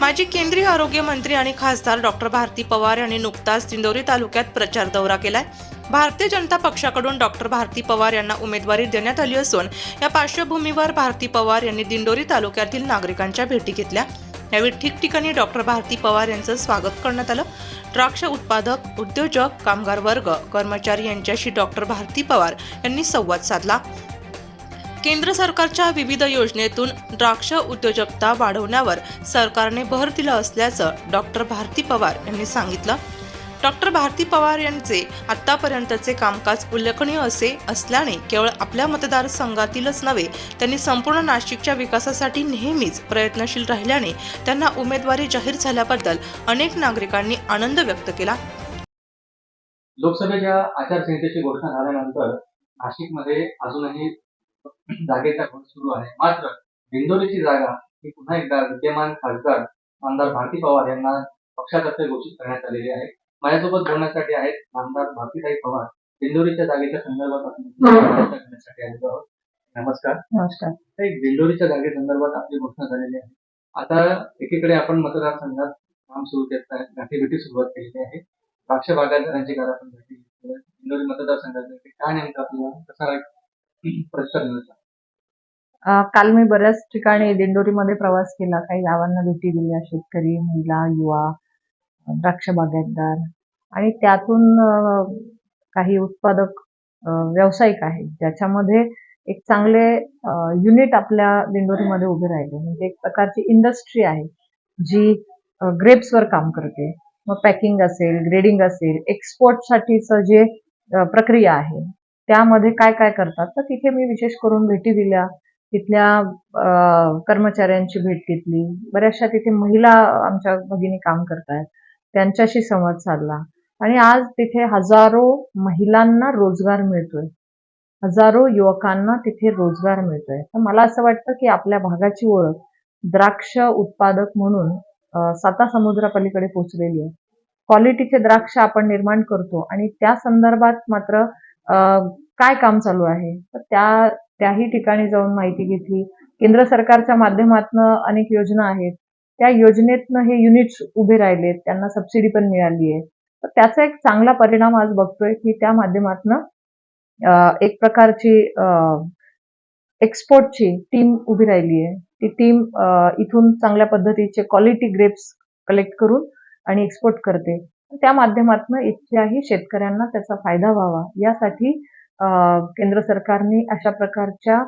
माजी केंद्रीय आरोग्य मंत्री आणि खासदार डॉक्टर भारती पवार यांनी नुकताच दिंडोरी तालुक्यात प्रचार दौरा केलाय. भारतीय जनता पक्षाकडून डॉक्टर भारती पवार यांना उमेदवारी देण्यात आली असून या पार्श्वभूमीवर भारती पवार यांनी दिंडोरी तालुक्यातील नागरिकांच्या भेटी घेतल्या. यावेळी ठिकठिकाणी डॉक्टर भारती पवार यांचं स्वागत करण्यात आलं. द्राक्ष उत्पादक उद्योजक कामगार वर्ग कर्मचारी यांच्याशी डॉक्टर भारती पवार यांनी संवाद साधला. केंद्र सरकारच्या विविध योजनेतून द्राक्ष उद्योजकता वाढवण्यावर सरकारने भर दिला असल्याचं डॉक्टर भारती पवार यांनी सांगितलं. डॉक्टर भारती पवार यांचे आतापर्यंतचे कामकाज उल्लेखनीय असे असल्याने केवळ आपल्या मतदारसंघातीलच नव्हे त्यांनी संपूर्ण नाशिकच्या विकासासाठी नेहमीच प्रयत्नशील राहिल्याने त्यांना उमेदवारी जाहीर झाल्याबद्दल अनेक नागरिकांनी आनंद व्यक्त केला. लोकसभेच्या आचारसंहितेची घोषणा झाल्यानंतर नाशिकमध्ये अजूनही जागेचा घोष सुरू आहे. मात्र दिंडोरीची जागा ही पुन्हा एकदा विद्यमान खासदार आमदार भारती पवार यांना पक्षातर्फे घोषित करण्यात आलेली आहे. माझ्यासोबत बोलण्यासाठी आहेत आमदार भारतीताई पवार. दिंडोरीच्या जागेच्या संदर्भात आपण चर्चा करण्यासाठी आलेलो आहोत. नमस्कार. नमस्कार. दिंडोरीच्या जागेसंदर्भात आपली घोषणा झालेली आहे. आता एकीकडे आपण मतदारसंघात काम सुरू आहे गाठीभेटी सुरुवात केलेली आहे. द्राक्ष बागायतदारांची आपण भेटी. दिंडोरी मतदारसंघात काय नेमकं आपल्याला कसा काल मी बऱ्याच ठिकाणी दिंडोरीमध्ये प्रवास केला. काही गावांना भेटी दिल्या. शेतकरी महिला युवा द्राक्ष बागायतदार. आणि त्यातून काही उत्पादक व्यावसायिक आहेत. ज्याच्यामध्ये एक चांगले युनिट आपल्या दिंडोरीमध्ये उभे राहिले. म्हणजे एक प्रकारची इंडस्ट्री आहे जी ग्रेप्सवर काम करते. मग पॅकिंग असेल ग्रेडिंग असेल एक्सपोर्टसाठीचं जे प्रक्रिया आहे त्यामध्ये काय काय करतात? तर तिथे मी विशेष करून भेटी दिल्या. तिथल्या कर्मचाऱ्यांची भेट घेतली. बऱ्याचशा तिथे महिला आमच्या भगिनी काम करतायत. त्यांच्याशी संवाद साधला. आणि आज तिथे हजारो महिलांना रोजगार मिळतोय. हजारो युवकांना तिथे रोजगार मिळतोय. तर मला असं वाटतं की आपल्या भागाची ओळख द्राक्ष उत्पादक म्हणून साता समुद्रापलीकडे पोचलेली आहे. क्वालिटीचे द्राक्ष आपण निर्माण करतो आणि त्या संदर्भात मात्र काय काम चालू आहे? तर त्या त्याही ठिकाणी जाऊन माहिती घेतली. केंद्र सरकारच्या माध्यमातून अनेक योजना आहेत. त्या योजनेतनं हे युनिट्स उभे राहिलेत. त्यांना सबसिडी पण मिळाली आहे. तर त्याचा एक चांगला परिणाम आज बघतोय की त्या माध्यमातनं एक प्रकारची एक्सपोर्टची टीम उभी राहिली आहे. ती टीम इथून चांगल्या पद्धतीचे क्वालिटी ग्रेप्स कलेक्ट करून आणि एक्सपोर्ट करते. त्या माध्यमातून इथल्याही शेतकऱ्यांना त्याचा फायदा व्हावा. यासाठी केंद्र सरकारने अशा प्रकारच्या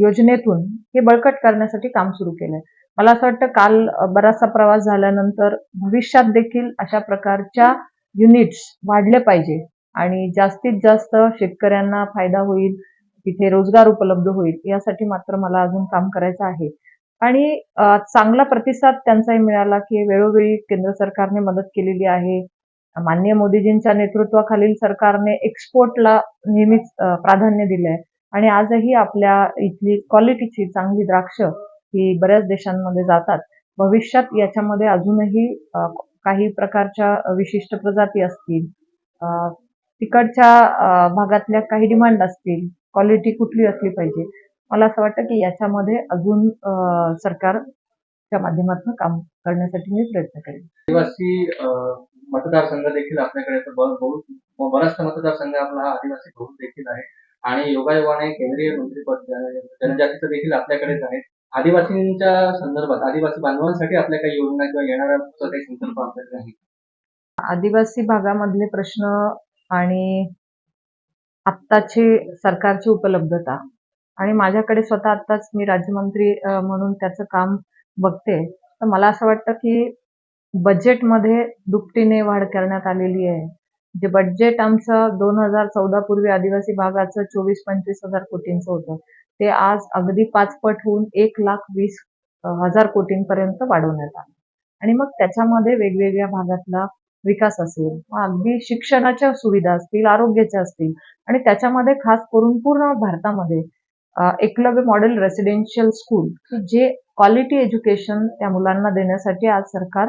योजनेतून हे बळकट करण्यासाठी काम सुरू केलंय. मला असं वाटतं काल बराचसा प्रवास झाल्यानंतर भविष्यात देखील अशा प्रकारच्या युनिट्स वाढले पाहिजे आणि जास्तीत जास्त शेतकऱ्यांना फायदा होईल तिथे रोजगार उपलब्ध होईल यासाठी मात्र मला अजून काम करायचं आहे. आणि चांगला प्रतिसाद त्यांचाही मिळाला की वेळोवेळी केंद्र सरकारने मदत केलेली आहे. माननीय मोदीजींच्या नेतृत्वाखालील सरकारने एक्सपोर्टला नेहमीच प्राधान्य प्राधान्य दिलंय. आणि आजही आपल्या इथली क्वालिटीची चांगली द्राक्ष ही बऱ्याच देशांमध्ये जातात. भविष्यात याच्यामध्ये अजूनही काही प्रकारच्या विशिष्ट प्रजाती असतील. तिकडच्या भागातल्या काही डिमांड असतील. क्वालिटी कुठली असली पाहिजे. मला असं वाटतं की याच्यामध्ये अजून सरकारच्या माध्यमातून काम करण्यासाठी मी प्रयत्न करेन. आदिवासी मतदारसंघ देखील आपल्याकडे बराचसा मतदारसंघ आपला हा आदिवासी बहुल देखील आहे. आणि योगायोगाने केंद्रीय मंत्रीपद जन- जनजातीचं देखील आपल्याकडेच आहे. आदिवासींच्या संदर्भात आदिवासी बांधवांसाठी आपल्या काही योजना किंवा येणाऱ्या काही संकल्प आपल्याकडे आहे. आदिवासी भागामधले प्रश्न आणि आत्ताची सरकारची उपलब्धता आणि माझ्याकडे स्वतः आत्ताच मी राज्यमंत्री म्हणून त्याचं काम बघते. तर मला असं वाटतं की बजेटमध्ये दुपटीने वाढ करण्यात आलेली आहे. जे बजेट आमचं दोन हजार चौदा पूर्वी आदिवासी भागाचं चोवीस पंचवीस हजार कोटींचं होतं. ते आज अगदी पाचपट होऊन एक लाख वीस हजार कोटींपर्यंत वाढवण्यात आलं. आणि मग त्याच्यामध्ये वेगवेगळ्या भागातला विकास असेल मग अगदी शिक्षणाच्या सुविधा असतील आरोग्याच्या असतील आणि त्याच्यामध्ये खास करून पूर्ण भारतामध्ये एकलव्य मॉडेल रेसिडेन्शियल स्कूल की जे क्वालिटी एज्युकेशन त्या मुलांना देण्यासाठी आज सरकार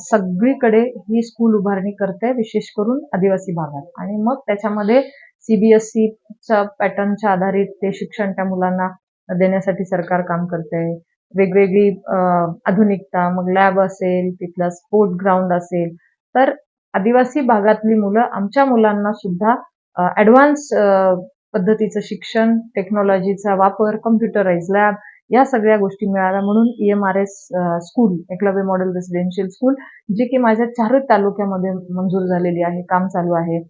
सगळीकडे ही स्कूल उभारणी करते विशेष करून आदिवासी भागात. आणि मग त्याच्यामध्ये सीबीएसईच्या पॅटर्नच्या आधारित ते शिक्षण त्या मुलांना देण्यासाठी सरकार काम करते. वेगवेगळी आधुनिकता मग लॅब असेल तिथला स्पोर्ट ग्राउंड असेल. तर आदिवासी भागातली मुलं आमच्या मुलांना सुद्धा ऍडव्हान्स पद्धतीचं शिक्षण टेक्नॉलॉजीचा वापर कम्प्युटराइज लॅब या सगळ्या गोष्टी मिळाल्या म्हणून E M R S school Eklavya model residential school जे की माझ्या चारही तालुक्यामध्ये मंजूर झालेली आहे काम चालू आहे.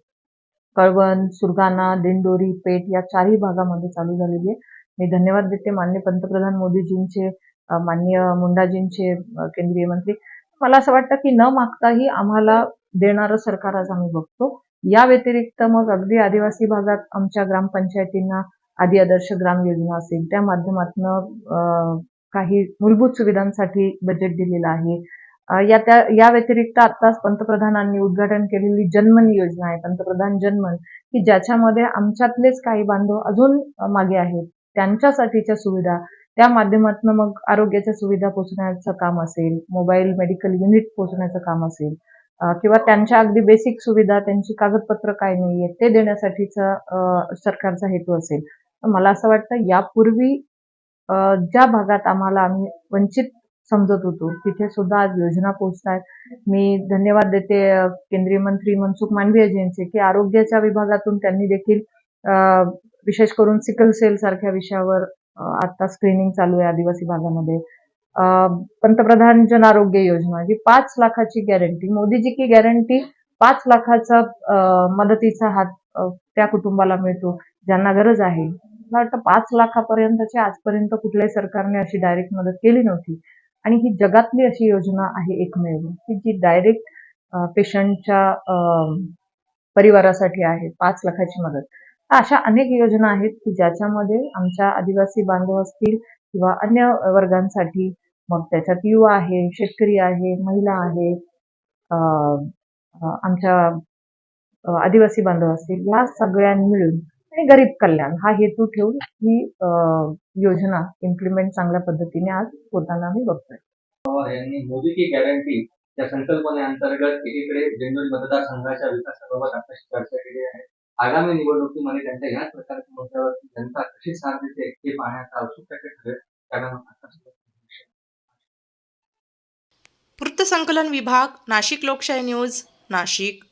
कळवण सुरगाणा दिंडोरी पेठ या चारही भागामध्ये चालू झालेली आहे. मी धन्यवाद देते मान्य पंतप्रधान मोदीजींचे मान्य माननीय मुंडाजींचे केंद्रीय मंत्री. मला असं वाटतं की न मागताही आम्हाला देणारं सरकार आज आम्ही बघतो. या व्यतिरिक्त मग अगदी आदिवासी भागात आमच्या ग्रामपंचायतींना आदी आदर्श ग्राम योजना असेल त्या माध्यमातून काही मूलभूत सुविधांसाठी बजेट दिलेलं आहे. या त्या या व्यतिरिक्त आत्ताच पंतप्रधानांनी उद्घाटन केलेली जनमन योजना आहे पंतप्रधान जनमन की ज्याच्यामध्ये आमच्यातलेच काही बांधव अजून मागे आहेत त्यांच्यासाठीच्या सुविधा त्या माध्यमातून मग आरोग्याच्या सुविधा पोचण्याचं काम असेल मोबाईल मेडिकल युनिट पोचण्याचं काम असेल किंवा त्यांच्या अगदी बेसिक सुविधा त्यांची कागदपत्र काय नाहीये ते देण्यासाठीचा सरकारचा हेतू असेल. तर मला असं वाटतं यापूर्वी ज्या भागात आम्हाला आम्ही वंचित समजत होतो तिथे सुद्धा आज योजना पोहोचतात मी धन्यवाद देते केंद्रीय मंत्री मनसुख मांडवीयजींचे की आरोग्याच्या विभागातून त्यांनी देखील विशेष करून सिकल सेल सारख्या विषयावर आता स्क्रीनिंग चालू आहे आदिवासी भागामध्ये. पंतप्रधान जन आरोग्य योजना जी पाच लाखाची गॅरंटी मोदीजी की गॅरंटी पाच लाखाचा मदतीचा हात त्या कुटुंबाला मिळतो ज्यांना गरज आहे. मला वाटतं पाच लाखापर्यंतची आजपर्यंत कुठल्याही सरकारने अशी डायरेक्ट मदत केली नव्हती. आणि ही जगातली अशी योजना आहे एकमेव की जी डायरेक्ट पेशंटच्या परिवारासाठी आहे पाच लाखाची मदत. अशा अनेक योजना आहेत की ज्याच्यामध्ये आमच्या आदिवासी बांधव असतील किंवा अन्य वर्गांसाठी मग त्याच्यात युवा आहे शेतकरी आहे महिला आहे आमच्या आदिवासी बांधव असतील या सगळ्यांनी मिळून आणि गरीब कल्याण हा हेतू ठेवून ही योजना इम्प्लिमेंट चांगल्या पद्धतीने आज होताना आम्ही बघतोय. पवार यांनी मोदी की गॅरंटी या संकल्पनेअंतर्गत एकीकडे दिंडोरी मतदारसंघाच्या विकासाबाबत आपल्याशी चर्चा केली आहे. आगामी निवडणुकीमध्ये त्यांच्या याच प्रकारच्या मुद्द्यावरती जनता कशी साथ देते हे पाहण्याचा औत्सुक्याचे ठरेल. कारण वृत्तसंकलन विभाग नाशिक लोकशाही न्यूज नाशिक.